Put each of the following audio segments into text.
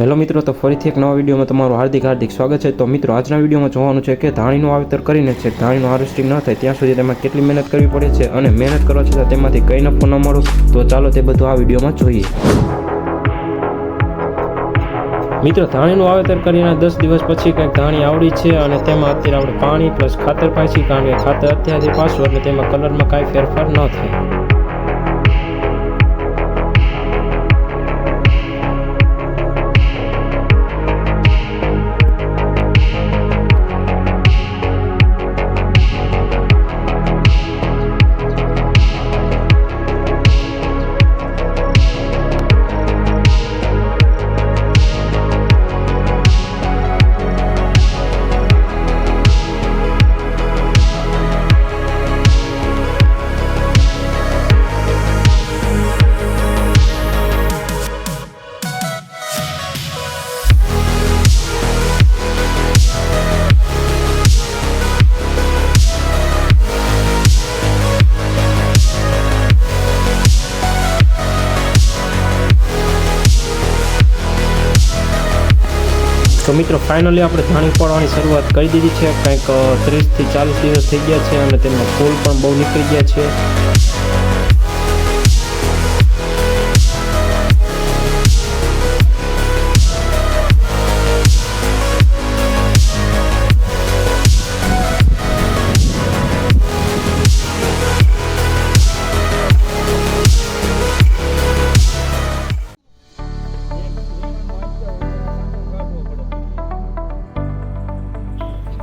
Hello મિત્રો, તો ફરીથી એક નવા વિડીયોમાં તમારું હાર્દિક હાર્દિક સ્વાગત છે. તો મિત્રો, આજના વિડીયોમાં જોવાનું છે કે ધાણીનું વાવેતર કરીને છે, ધાણીનું હાર્વેસ્ટિંગ ન થાય, ત્યાં સુધી તેમાં કેટલી મહેનત કરવી પડે છે અને મહેનત કરવા છતાં તેમાંથી કંઈ નફો ન મળો. તો ચાલો તે બધું આ વિડીયોમાં જોઈએ. મિત્રો, ધાણીનું વાવેતર કરીને દસ દિવસ પછી કંઈક ધાણી આવડી છે અને તેમાં અત્યારે આપણે પાણી પ્લસ ખાતર પાછી કારણ કે ખાતર અત્યારથી પાછું એટલે તેમાં કલરમાં કાંઈ ફેરફાર ન થાય. તો મિત્રો ફાઇનલી આપણે ધાણી પાડવાની શરૂઆત કરી દીધી છે. કંઈક ત્રીસથી ચાલીસ દિવસ થઈ ગયા છે અને તેમાં ફૂલ પણ બહુ નીકળી ગયા છે.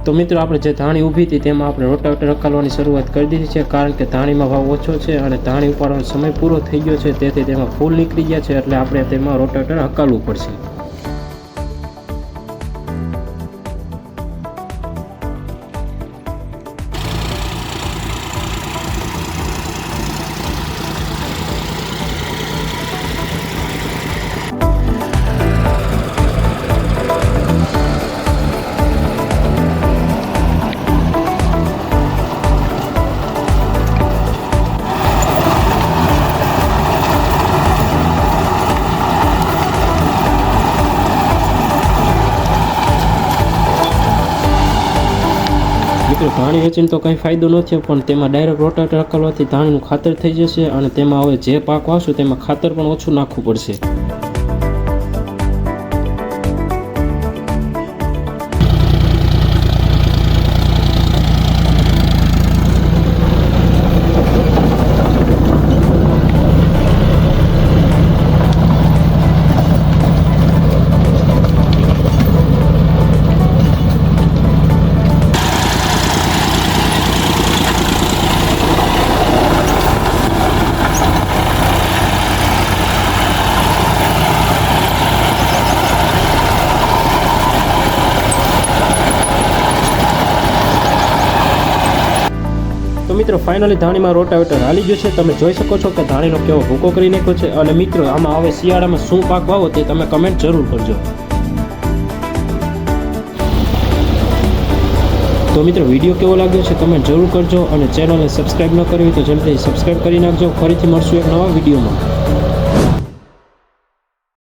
તો મિત્રો, આપણે જે ધાણી ઊભી હતી તેમાં આપણે રોટાવેટર હકાલવાની શરૂઆત કરી દીધી છે, કારણ કે ધાણીમાં ભાવ ઓછો છે અને ધાણી ઉપાડવાનો સમય પૂરો થઈ ગયો છે, તેથી તેમાં ફૂલ નીકળી ગયા છે, એટલે આપણે તેમાં રોટાવેટર હકાલવું પડશે. મિત્રો, ધાણી વેચીને તો કંઈ ફાયદો નથી પણ તેમાં ડાયરેક્ટ રોટાટ હકાલવાથી ધાણીનું ખાતર થઈ જશે અને તેમાં હવે જે પાક વાવશું તેમાં ખાતર પણ ઓછું નાખવું પડશે. મિત્રો ફાઇનલી ધાણીમાં રોટાવેટર હાલી ગયું છે. તમે જોઈ શકો છો કે ધાણીનો કેવો ભૂકો કરી નાખ્યો છે. અને મિત્રો, આમાં હવે શિયાળામાં શું પાક વાવો તે તમે કમેન્ટ જરૂર કરજો. તો મિત્રો, વીડિયો કેવો લાગ્યો છે કમેન્ટ જરૂર કરજો અને ચેનલને સબસ્ક્રાઈબ ન કરવી તો જલ્દી સબસ્ક્રાઈબ કરી નાખજો. ફરીથી મળશું એક નવા વિડીયોમાં.